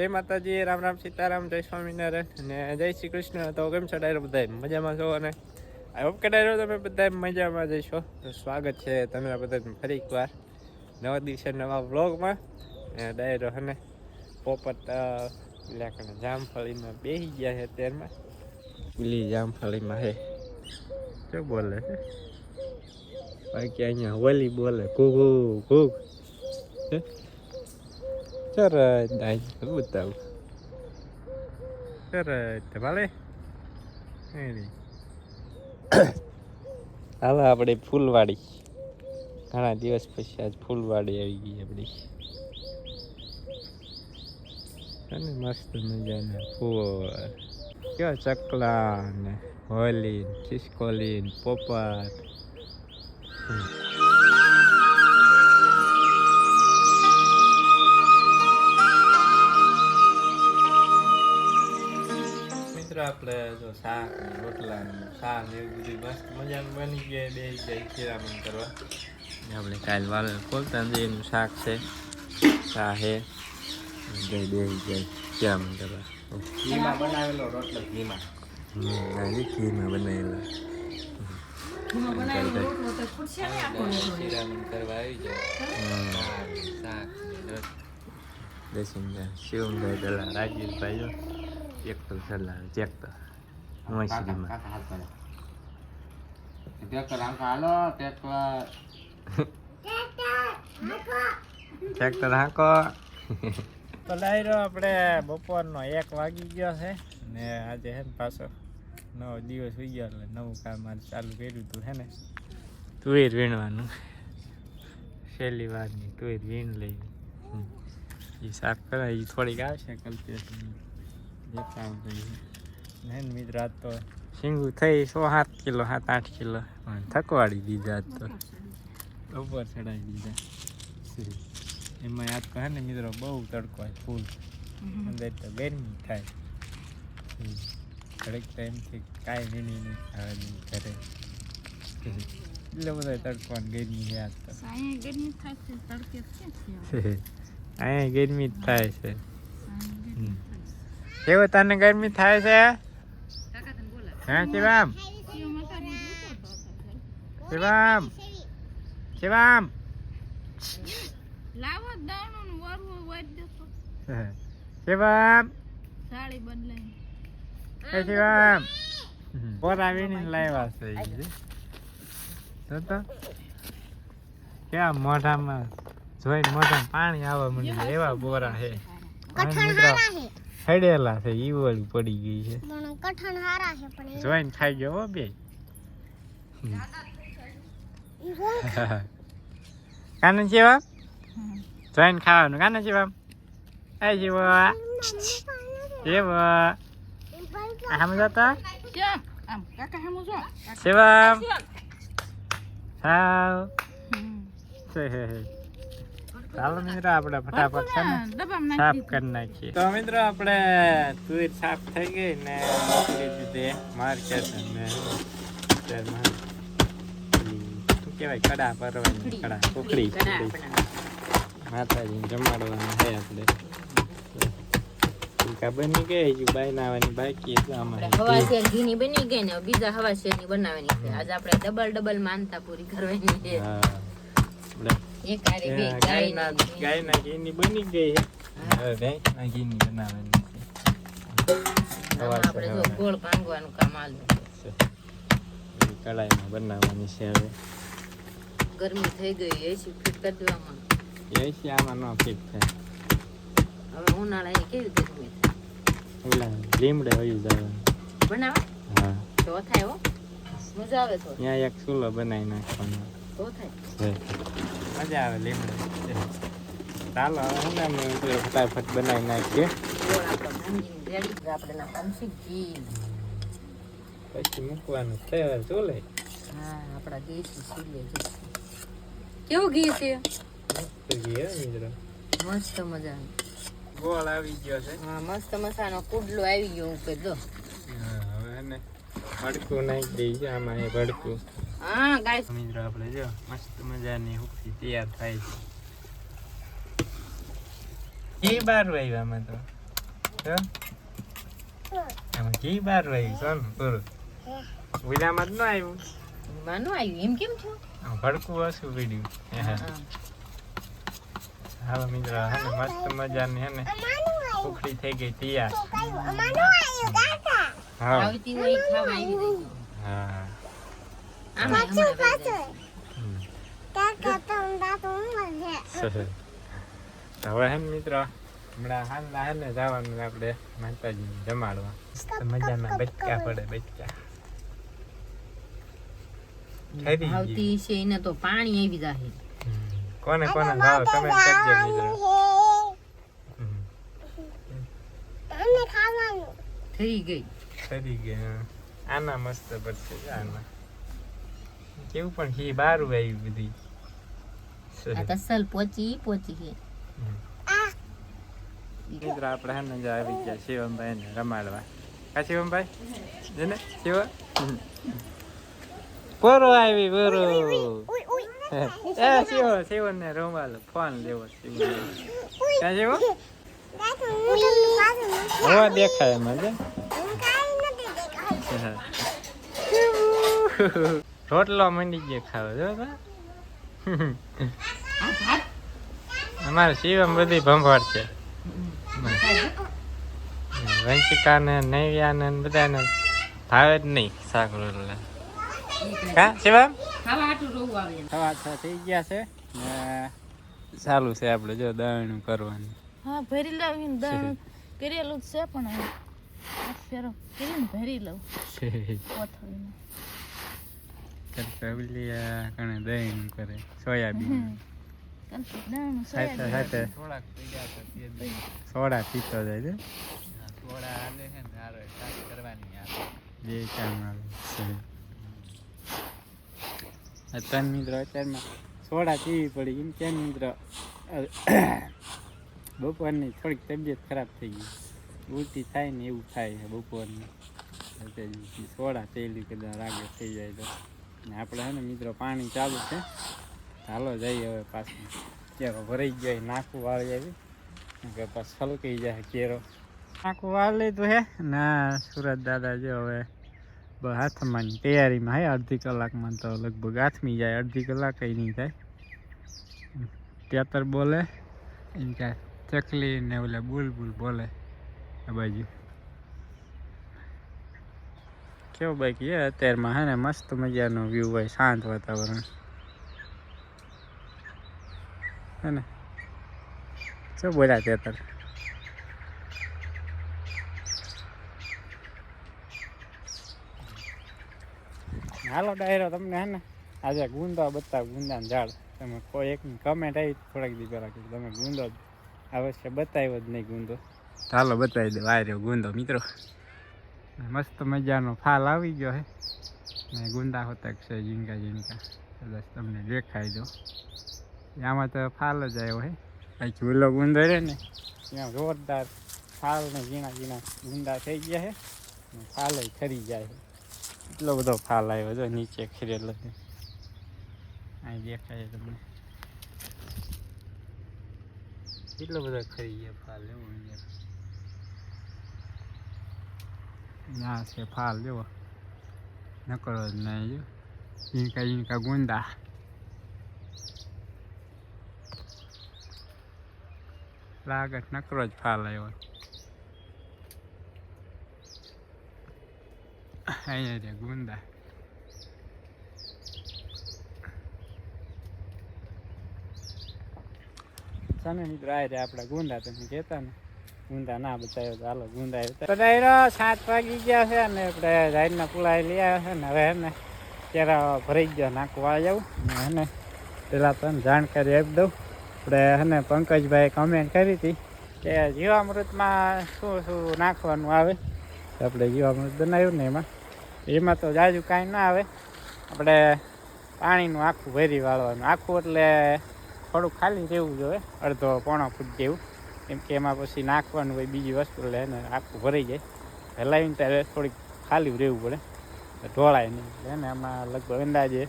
જય માતાજી, રામ રામ સીતારામ, જય સ્વામિનારાયણ અને જય શ્રી કૃષ્ણ. તો કેમ છો ડાયરો બધા મજામાં છો? અને આઈ હોપ કે ડાયરો તમે બધા મજામાં જઈશો સ્વાગત છે તમે બધા ફરી એકવાર નવા દિવસે નવા વ્લોગમાં. અને ડાયરો હને પોપટ લેકણ જામફળીમાં બેસી ગયા છે અત્યારમાં. પેલી જામફળીમાં હે. શું બોલે છે? બાકી અહીંયા હોલી બોલે, ઘૂઘુ, ઘૂઘ. હે સરસ દાઈ બતાવું સરસ ભલે હાલો આપણે ફૂલવાડી ઘણા દિવસ પછી આજ ફૂલવાડી આવી ગઈ આપણી અને મસ્ત મજાના ફૂલ. કેવા ચકલા ને હોલી ખિસકોલી ને પોપટ. મિત્રો આપણે જો શાક રોટલા શાક એવું બધું મસ્ત મજાનું બની ગયા બે જાય ખીરામણ કરવા. આપણે કાલ વાલ ખોલતા જઈએ એનું શાક છે શા હે જઈ બે જાય ખીરામણ કરવા. ઘીમાં બનાવેલો રોટલો ઘીમાં. ઘીમાં બનાવેલા. ખીરામણ કરવા આવી જાય એક તો સલાહ ચેક તો ટ્રેક્ટર આંખા હાલો ટ્રેક્ટર ટ્રેક્ટર હાંકો તો ડાયરો આપણે બપોરનો એક વાગી ગયો છે ને આજે ને પાછો નવો દિવસ હોઈ ગયો એટલે નવું કામ મારે ચાલુ કર્યું હતું હે ને. તુવેર વીણવાનું. છેલ્લી વારની તુવેર વીણ લઈ. એ સાફ કરાય એ થોડીક આવશે કલ્પેશન જે કામ કર્યું ને હે ને મિત્ર આજ તો શીંગું થઈ સો સાત કિલો સાત આઠ કિલો. પણ થકવાડી દીધા આજ તો. ઉપર ચડાવી દીધા. એમાં યાદ કહે ને મિત્રો બહુ તડકો હોય ફૂલ. અંદર તો ગરમી થાય. ઘડીક તો એમથી કાંઈ વીણી નહીં ખાવાની ઘરે. એટલો બધો તડકો ને ગરમી છે આજ તો. અહીંયા ગરમી જ થાય છે. કેવું તને ગરમી થાય છે? હા શિવામ? શિવામ? શિવામ? લાવો દાણું વરવું વાળી દેતો શિવામ? સાડી બદલાઈ એ શિવામ? બોરા લાવ્યા છે તો તો? કેવા મોઢામાં જોઈને મોઢામાં પાણી આવવા માંડ્યું એવા બોરા છે. મિત્રો. હેડેલા છે ઈ વળી પડી ગઈ છે. પણ કઠણ હારા છે પણ જોઈન ખાઈ ગયો હો બે. ઈ રોંગ કાને શિવા જોઈને ખાવાનું. કાને જીવા? એ જીવા. જીવા. આમ જતા? આમ કાકા હામું જો. શિવમ હાવ. ચાલો મિત્રો આપણે ફટાફટ છે ને સાફ નાખી કરી નાખીએ. તો મિત્રો આપણે તુર સાફ થઈ ગઈ ને મોકલી દીધી માર્કેટ ને શું કહેવાય? કડા પરવાની કડા કોકડી. માતાજીને જમાડવાના છે આપણે. બની ગઈ હજુ બનાવવાની બાકી છે અમારે હવા શેર ઘીની બની ગઈ ને બીજા હવા શેરની બનાવવાની છે. આજે આપણે ડબલ ડબલ માનતા પૂરી કરવાની છે. હા. એક હારે બે ત્યાં ગાયના ગાયના ઘી. ગાયના ઘીની બની ગઈ છે હવે ભેંસના ઘીની બનાવવાની છે આમાં આપણે જો ગોળ ભાંગવાનું કામ આલું છે. એ કડાઈમાં બનાવવાની છે હવે ગરમી થઈ ગઈ એસી ફીટ કરી દેવામાં એ છે આમાં ન ફિટ થાય હવે ઉનાળા અહીં કેવી ગરમી થાય ઓલા લીમડે વયું જવાનું બનાવા હા તો થાય હો મજા આવે તો ત્યાં એક ચૂલો બનાવી નાખવાનો તો થાય છે મજા આવે લીમડો. ચાલો હવે હું નામ ફટાફટ બનાવી નાખીએ. પછી મૂકવાનું તૈયાર ચોલે. હા આપણા દેશી ચૂલે કેવું ઘી છે? મસ્ત ઘી હે મિત્રો. મસ્ત મજાનું. ગોળ આવી ગયો છે. હા મસ્ત મસાનો કુડલો આવી ગયો ઉપર જો. હા હવે એને ભડકું નાખી દઈ છે આમાં એ ભડકું. હા ગાય મિત્રો આપણે જો મસ્ત મજાની હુકથી તૈયાર થાય છે. એ બાર તો. આમાં સોન પૂરું જ ન આવ્યું માનું આવ્યું એમ કેમ થયું? ભડકું હશું પીડ્યું હા. હાલો મિત્ર હે ને મસ્ત મજાની હે ને ઉખડી થઈ ગઈ તૈયાર. હા. આવતી હોય ખાવા આવી હા. હમણાં વહી કાકા તો દાતો છે હવે મિત્ર હમણાં હાલના જવાનું આપણે માતાજી જમાડવા મજાના બચકા પડે બચકા આવતી છે એને તો પાણી આવી જાય કોને કોને ભાવ તમે કરજો મિત્રો થઈ ગઈ ખરી ગયા આના મસ્ત પડશે આના કેવું પણ હી બારું આવ્યું બધી આ તસલ પોચી પોચી હે. મિત્ર આપણે હે ને જો આવી ગયા શિવમભાઈ ને રમાડવા. કા શિવમભાઈ? જેને? શિવ? પોરો આવી પોરો એ શિવ શિવ ને રમાડો. ફોન લેવો શિવ ક્યાં શિવ? હું હવા દેખાય એમાં દેખાતું રોટલો મંડી ગયો ખાવા જો અમારે શિવમ બધી ભંભાળ છે. વંશિકા ને બધાને ભાવે જ નહીં શાક રોટલા. હા શિવમ? ખાવા થઈ ગયા છે. ચાલુ છે આપણે જો દળનું કરવાનું. હા ભરી લાવીને દાણ કરેલું જ છે પણ ફેરો કરીને ભરી લઉં. કોથળીમાં કબલિયા કણે દહીં કરે સોયાબીન કારણ કે દાણનું સાથે સોયાબીન સાથે સોડા પીતો જાય છે. જે કામ આવે છે. ત્રણ મિત્રો અત્યારમાં સોડા પીવી પડી કેમ કેમ મિત્ર બપોરની થોડીક તબિયત ખરાબ થઈ ગઈ. ઉલટી થાય ને એવું થાય છે બપોરની. એટલે સોડા તેલી કદાચ રાગે થઈ જાય તો. ને આપણે હે ને મિત્રો પાણી ચાલુ છે. હાલો જઈએ હવે પાછું. કેરો ભરાઈ ગયો નાખું વાળી આવી. કે પાછું છલકાઈ જાય કેરો. નાખું વાળ લીધું હે. ના, સુરત દાદા જો હવે હાથમાં તૈયારીમાં હે, અડધી કલાકમાં તો લગભગ હાથમી જાય, અડધી કલાક નહીં થાય. તેતર બોલે, એમ કે ચકલી ને ઓલે બુલબુલ બોલે આ બાજુ. કેવું બાઈક કે અત્યારમાં હે ને મસ્ત મજાનો વ્યૂ હોય, શાંત વાતાવરણ. હે ને? શું બોલ્યા અત્યારે? હાલો ડાયરો, તમને હે ને આજે ગુંદા બતાવ ગુંદાનું ઝાડ. તમે કોઈ એક કમેન્ટ આવી થોડાક દી પહેલાં કે તમે ગુંદો અવશ્ય બતાવ્યો જ નહીં ગુંદો. ચાલો બતાવી દો આ રહ્યો ગુંદો, મિત્રો. મસ્ત મજાનો ફાલ આવી ગયો હે. ને ગુંદા હોતા છે, ઝીંગા ઝીંગા. કદાચ તમને દેખાઈ દો આમાં તો ફાલ જ આવ્યો હે. પછી ઝૂલો ગુંદો રહે ને, ત્યાં જોરદાર ફાલ ને ઝીણા ઝીણા ગુંદા થઈ ગયા હે. ફાલ ખરી જાય એટલો બધો ફાલ આવ્યો જો, નીચે ખીરેલો છે. અહીં દેખાય તમને. એટલો બધો ખરી ગયો ફાલ એવો ના છે ફાલ જેવો નકરો જ નહીં ઈનકા ઈનકા ગુંદા લાગત નકરો જ ફાલ આવ્યો અહીંયા છે ગુંદા સામે મિત્રો આ આપણા ગુંદા તમે કહેતા ને ગુંદા ના બતાવ્યો તો હાલો ગુંદા બતાવ્યો સાત વાગી ગયા છે અને આપણે રાઈડના પુલાઈ લઈ આવ્યા છે ને હવે ને કેરા ભરાઈ ગયો નાખવા જાઉં ને હે ને પેલા તો જાણકારી આપી દઉં. આપણે હે ને પંકજભાઈ કમેન્ટ કરી હતી કે જીવામૃતમાં શું શું નાખવાનું આવે. આપણે જીવામૃત બનાવ્યું ને એમાં. એમાં તો જાજુ કાંઈ ના આવે. આપણે પાણીનું આખું ભરી વાળવાનું. આખું એટલે થોડુંક ખાલી રહેવું જોઈએ, અડધો પોણો ફૂટ જેવું. કેમ કે એમાં પછી નાખવાનું હોય, બીજી વસ્તુ એટલે એને આખું ભરાઈ જાય. હલાવીને ત્યારે થોડીક ખાલી રહેવું પડે. ઢોળાય નહીં. એટલે એને આમાં લગભગ અંદાજે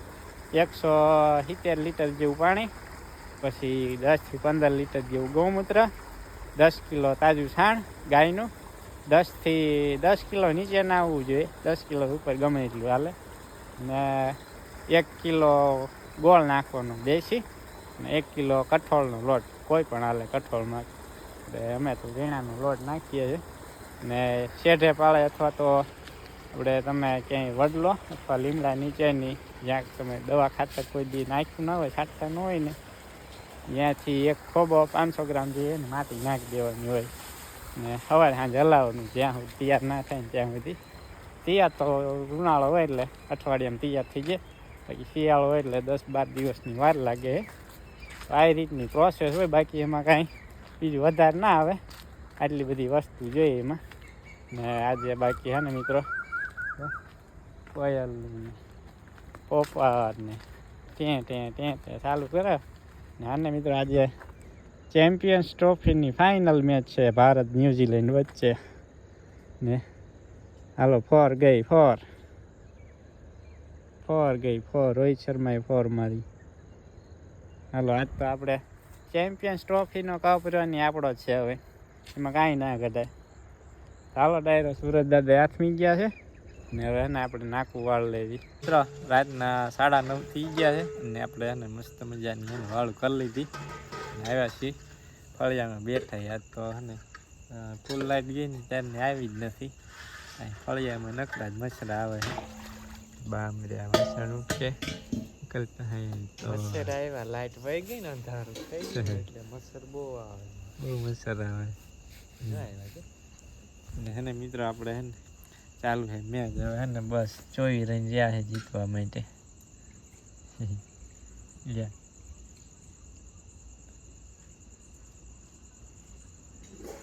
એકસો સિત્તેર લીટર જેવું પાણી, પછી દસથી પંદર લીટર જેવું ગૌમૂત્ર, દસ કિલો તાજું છાણ, ગાયનું દસથી દસ કિલો નીચે ના આવવું જોઈએ. દસ કિલો ઉપર ગમે એટલું હાલે. ને એક કિલો ગોળ નાખવાનો દેશી ને એક કિલો કઠોળનો લોટ. કોઈ પણ હાલે કઠોળમાં. એટલે અમે તો ઝીણાનો લોટ નાખીએ છીએ. ને શેઢે પાળે અથવા તો આપણે તમે ક્યાંય વડલો અથવા લીમડા નીચેની, જ્યાં તમે દવા ખાતર કોઈ દી નાખ્યું ના હોય, છાંટતા ન હોય ને, ત્યાંથી એક ખોબો પાંચસો ગ્રામ જોઈએ ને, માટી નાખી દેવાની હોય. ને સવારે સાંજે હલાવવાનું, જ્યાં સુધી તૈયાર ના થાય ને ત્યાં સુધી. તૈયાર તો ઉનાળો હોય એટલે અઠવાડિયામાં તૈયાર થઈ જાય. પછી શિયાળો હોય એટલે દસ બાર દિવસની વાર લાગે. આ રીતની પ્રોસેસ હોય, બાકી એમાં કાંઈ બીજું વધારે ના આવે. આટલી બધી વસ્તુ જોઈએ એમાં. ને આજે બાકી હે ને મિત્રો? કોયલ પોપાને ત્યાં ત્યાં ત્યાં ત્યાં ચાલુ કરે ને આને મિત્રો આજે ચેમ્પિયન્સ ટ્રોફીની ફાઇનલ મેચ છે ભારત ન્યુઝીલેન્ડ વચ્ચે. ને હાલો, ફોર ગઈ, ફોર. ફોર ગઈ, ફોર. રોહિત શર્માએ ફોર મારી. હાલો, આજ તો આપણે ચેમ્પિયન્સ ટ્રોફીનો કપ રહ્યોની આપણો છે હવે. એમાં કાંઈ ના ઘટાય. ચાલો ડાયરો સુરત દાદા હાથમી ગયા છે. ને હવે એને આપણે નાકું વાળ લેવી મિત્રો, રાતના સાડા નવ થઈ ગયા છે અને આપણે એને મસ્ત મજાની વાળ કરી લીધી. આવ્યા છીએ ફળિયામાં બેઠા યાદ તો અને ફૂલ લાઈટ ગઈ ને ત્યારની આવી જ નથી. ફળિયામાં નકરા જ મચ્છરા આવે છે. બામર્યા વાસણ ઉઠશે કરતા હે તો. મચ્છર આવ્યા લાઈટ વહી ગઈ ને અંધારું થઈ ગયું એટલે મચ્છર બહુ આવે. બહુ મચ્છર આવે. ને હેને મિત્રો આપણે હે ને ચાલુ છે મેચ. હવે હે ને બસ ચોવી રન જ્યાં છે જીતવા માટે. લ્યા.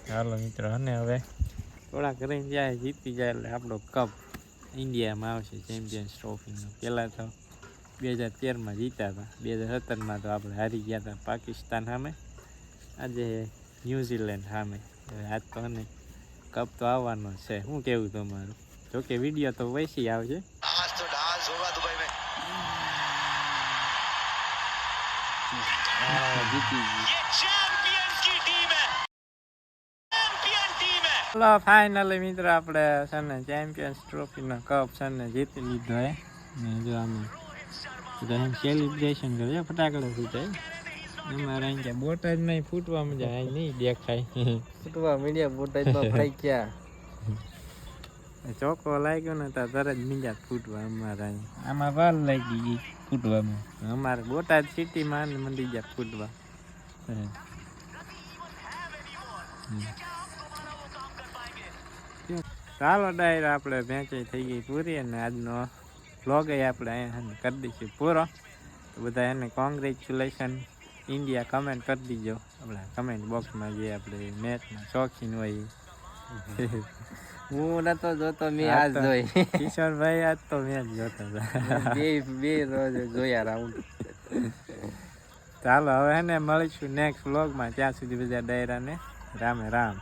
ચાલો મિત્રો અને હવે થોડાક રન જાય જીતી જાય એટલે આપણો કપ ઇન્ડિયામાં આવશે ચેમ્પિયન્સ ટ્રોફીનો. પહેલાં તો બે હજાર તેરમાં જીત્યા હતા બે હજાર સત્તરમાં તો આપણે હારી ગયા હતા પાકિસ્તાન સામે. આજે ન્યૂઝીલેન્ડ સામે. હવે આજ તો અને કપ તો આવવાનો છે. શું કેવું તમારું? જોકે વીડિયો તો વૈસી આવશે જીતી ચલો ફાઇનલી મિત્ર આપણે છે ને ચેમ્પિયન્સ ટ્રોફીનો કપ છે ને જીતી લીધો હે. ને જો આમાં સેલિબ્રેશન કરે. ફટાકડા ફૂટાય અમારે અહીં ક્યાં બોટાદ નહીં ફૂટવા મજા અહીં નહીં દેખાય. ફૂટવા મીડિયા બોટાદમાં ફાઈ ગયા ચોખ્ખો લાગ્યો ને તો તરત બીજા ફૂટવા અમારે અહીં આમાં વાલ લાગી ગઈ ફૂટવામાં. અમારે બોટાદ સિટીમાં મંડી ગયા ફૂટવા. ચાલો ડાયરા આપણે વેચાઈ થઈ ગઈ પૂરી અને આજનો વ્લોગ આપણે અહીંયા કરી દઈશું પૂરો. તો બધા એને કોંગ્રેચ્યુલેશન ઇન્ડિયા કમેન્ટ કરી દીજો. આપણા કમેન્ટ બોક્સમાં જે આપણે મેચના શોખીન હોય. હું નતો જોતો મેં આજ જોઈ. કિશોરભાઈ આજ તો મેં જ જોતો બે બે રોજ જોયા રાઉન્ડ. ચાલો હવે હે ને મળીશું નેક્સ્ટ વ્લોગમાં ત્યાં સુધી બધા ડાયરાને રામે રામ.